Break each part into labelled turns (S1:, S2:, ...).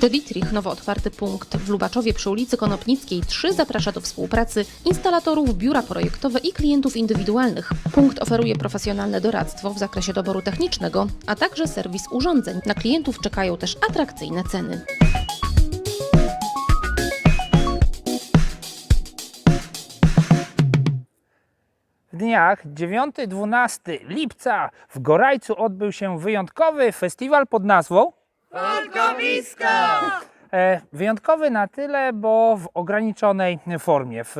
S1: The Dietrich, nowo otwarty punkt w Lubaczowie przy ulicy Konopnickiej 3 zaprasza do współpracy instalatorów, biura projektowe i klientów indywidualnych. Punkt oferuje profesjonalne doradztwo w zakresie doboru technicznego, a także serwis urządzeń. Na klientów czekają też atrakcyjne ceny.
S2: W dniach 9-12 lipca w Gorajcu odbył się wyjątkowy festiwal pod nazwą
S3: Folkowisko!
S2: E, Wyjątkowy na tyle, bo w ograniczonej formie. W,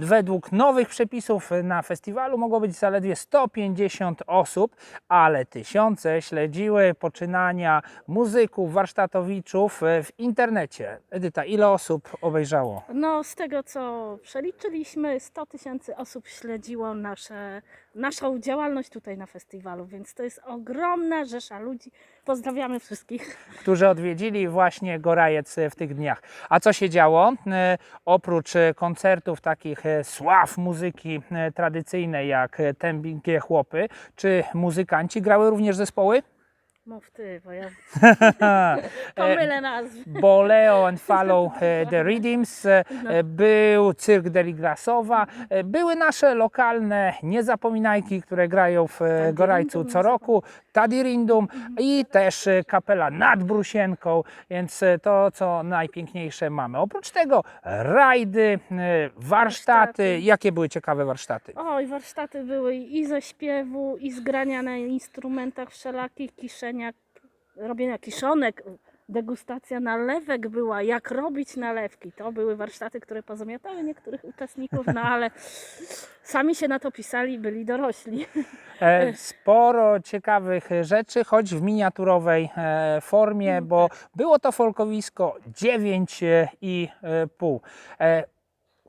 S2: według nowych przepisów na festiwalu mogło być zaledwie 150 osób, ale tysiące śledziły poczynania muzyków, warsztatowiczów e, w internecie. Edyta, ile osób obejrzało?
S4: No, z tego co przeliczyliśmy, 100 tysięcy osób śledziło nasze, naszą działalność tutaj na festiwalu, więc to jest ogromna rzesza ludzi. Pozdrawiamy wszystkich.
S2: którzy odwiedzili właśnie Gorajec w tych dniach. A co się działo? E, Oprócz e, koncertów takich sław muzyki tradycyjnej jak Tębinkie Chłopy, czy muzykanci grały również zespoły?
S4: Mów ty, bo ja
S2: E,
S4: pomylę nazwy.
S2: Boleo and Follow e, the Rhythms, e,
S4: No.
S2: e, był Cyrk Deligrasowa, e, były nasze lokalne niezapominajki, które grają w e, Gorajcu co roku, Tadirindum i też e, kapela nad Brusienką, więc e, to co najpiękniejsze mamy. Oprócz tego rajdy, e, warsztaty. Jakie były ciekawe warsztaty?
S4: Oj, warsztaty były i ze śpiewu, i z grania na instrumentach wszelakich, kiszenia, robienia kiszonek, degustacja nalewek była, jak robić nalewki. To były warsztaty, które pozamiatały niektórych uczestników, no ale sami się na to pisali, byli dorośli.
S2: E, Sporo ciekawych rzeczy, choć w miniaturowej e, formie, bo było to folkowisko 9,5.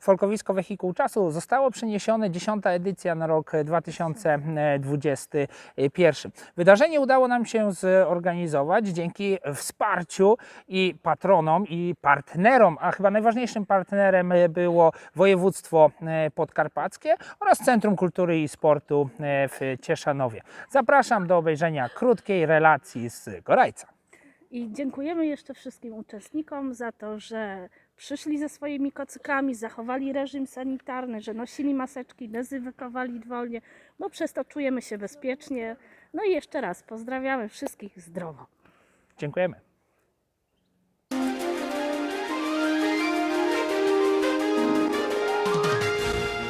S2: Folkowisko Wehikuł Czasu zostało przeniesione, 10 edycja na rok 2021. Wydarzenie udało nam się zorganizować dzięki wsparciu i patronom i partnerom, a chyba najważniejszym partnerem było województwo e, podkarpackie oraz Centrum Kultury i Sportu e, w Cieszanowie. Zapraszam do obejrzenia krótkiej relacji z Gorajca.
S4: I dziękujemy jeszcze wszystkim uczestnikom za to, że przyszli ze swoimi kocykami, zachowali reżim sanitarny, że nosili maseczki, dezynfekowali dwolnie, bo przez to czujemy się bezpiecznie. No i jeszcze raz pozdrawiamy wszystkich zdrowo.
S2: Dziękujemy.